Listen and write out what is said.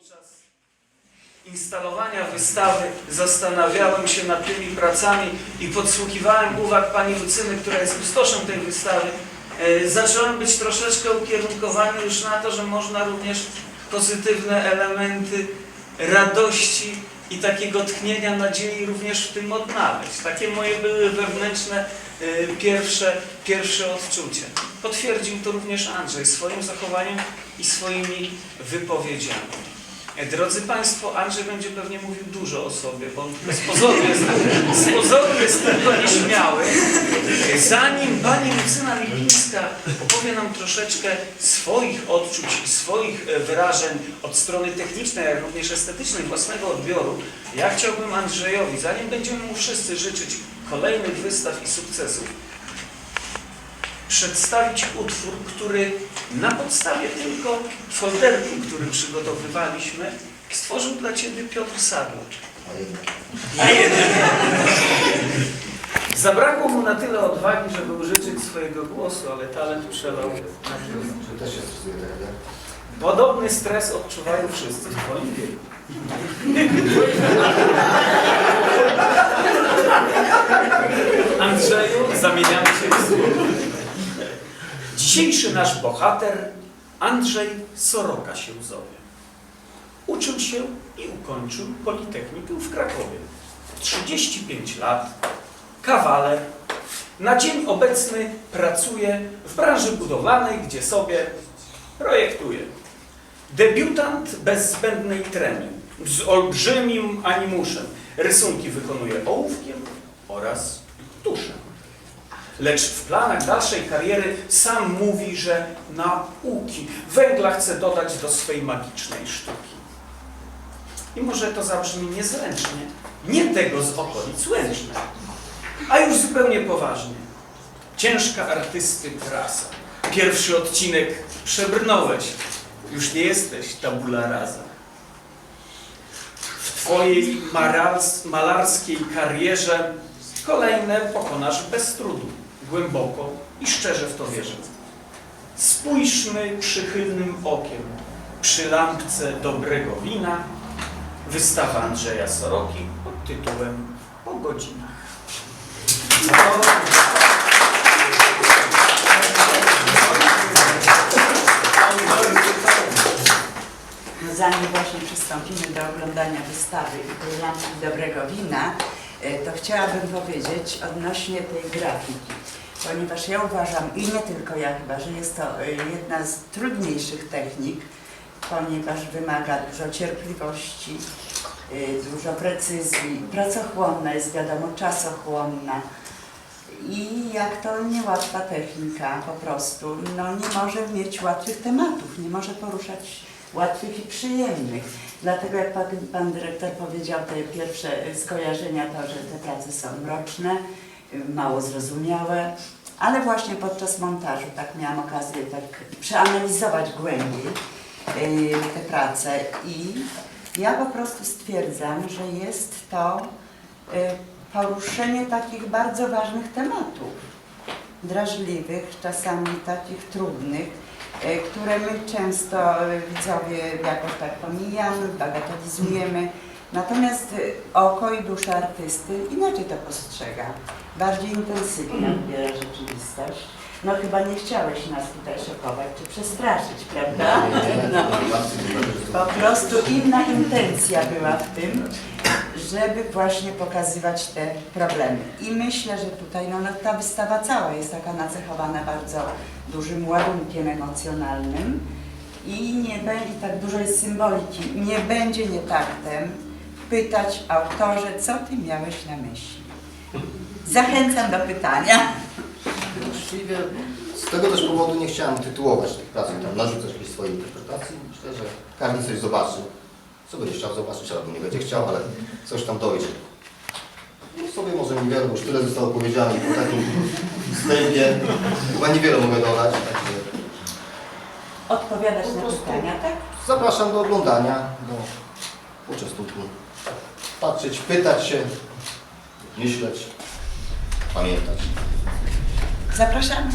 Podczas instalowania wystawy zastanawiałem się nad tymi pracami i podsłuchiwałem uwag pani Lucyny, która jest kustoszem tej wystawy. E, Zacząłem być troszeczkę ukierunkowany już na to, że można również pozytywne elementy radości i takiego tchnienia nadziei również w tym odnaleźć. Takie moje były wewnętrzne e, pierwsze, pierwsze odczucie. Potwierdził to również Andrzej swoim zachowaniem i swoimi wypowiedziami. E, Drodzy Państwo, Andrzej będzie pewnie mówił dużo o sobie, bo on z pozoru jest, z pozoru jest tylko nieśmiały. E, Zanim Pani Lucyna Lipińska opowie nam troszeczkę swoich odczuć swoich e, wyrażeń od strony technicznej, jak również estetycznej własnego odbioru, ja chciałbym Andrzejowi, zanim będziemy mu wszyscy życzyć kolejnych wystaw i sukcesów, przedstawić utwór, który na podstawie tylko folderku, który przygotowywaliśmy, stworzył dla Ciebie Piotr Sadłacz. A jednak. Zabrakło mu na tyle odwagi, żeby użyczyć swojego głosu, ale talent przelał na. Czy też się stosuje tak, jak Podobny stres odczuwają wszyscy w Twoim wieku. Andrzeju, zamieniamy się w słowo. Nasz bohater Andrzej Soroka się zowie. Uczył się i ukończył Politechnikę w Krakowie. 35 lat, kawaler. Na dzień obecny pracuje w branży budowlanej, gdzie sobie projektuje. Debiutant bez zbędnej tremy, z olbrzymim animuszem. Rysunki wykonuje ołówkiem oraz tuszem. Lecz w planach dalszej kariery sam mówi, że nauki węgla chce dodać do swej magicznej sztuki. I może to zabrzmi niezręcznie, nie tego z okolic Łęczna, a już zupełnie poważnie. Ciężka artysty trasa. Pierwszy odcinek przebrnąłeś, już nie jesteś tabula rasa. W twojej malarskiej karierze kolejne pokonasz bez trudu, głęboko i szczerze w to wierzę. Spójrzmy przychylnym okiem przy lampce dobrego wina wystawa Andrzeja Soroki pod tytułem Po godzinach. No zanim właśnie przystąpimy do oglądania wystawy i tej lampki dobrego wina, e, to chciałabym powiedzieć odnośnie tej grafiki. Ponieważ ja uważam, i nie tylko ja chyba, że jest to e, jedna z trudniejszych technik, ponieważ wymaga dużo cierpliwości, e, dużo precyzji, pracochłonna jest wiadomo, czasochłonna. I jak to niełatwa technika po prostu, no nie może mieć łatwych tematów, nie może poruszać łatwych i przyjemnych. Dlatego jak pan, pan dyrektor powiedział, te pierwsze skojarzenia to, że te prace są mroczne, y, mało zrozumiałe, ale właśnie podczas montażu tak miałam okazję tak przeanalizować głębiej y, te prace i ja po prostu stwierdzam, że jest to y, poruszenie takich bardzo ważnych tematów, drażliwych, czasami takich trudnych, e, które my często widzowie jakoś tak pomijamy, bagatelizujemy. Natomiast e, oko i dusza artysty inaczej to postrzega, bardziej intensywnie odbiera rzeczywistość. No chyba nie chciałeś nas tutaj szokować czy przestraszyć, prawda? No. Po prostu inna intencja była w tym, żeby właśnie pokazywać te problemy. I myślę, że tutaj no, no, ta wystawa cała jest taka nacechowana bardzo dużym ładunkiem emocjonalnym i nie będzie, tak dużo jest symboliki. Nie będzie nietaktem pytać autorze, co ty miałeś na myśli. Zachęcam do pytania. Właściwie z tego też powodu nie chciałem tytułować tych prac, tam narzucać jakiejś swojej interpretacji. Myślę, że każdy coś zobaczy, co będzie chciał zobaczyć, albo nie będzie chciał, ale coś tam dojdzie. No sobie może niewiele, bo już tyle zostało powiedziane i po takim wstępie chyba niewiele mogę dodać. Także Odpowiadać Po na pytania, tak? zapraszam do oglądania, do uczestników. Patrzeć, pytać się, myśleć, pamiętać. Zapraszamy.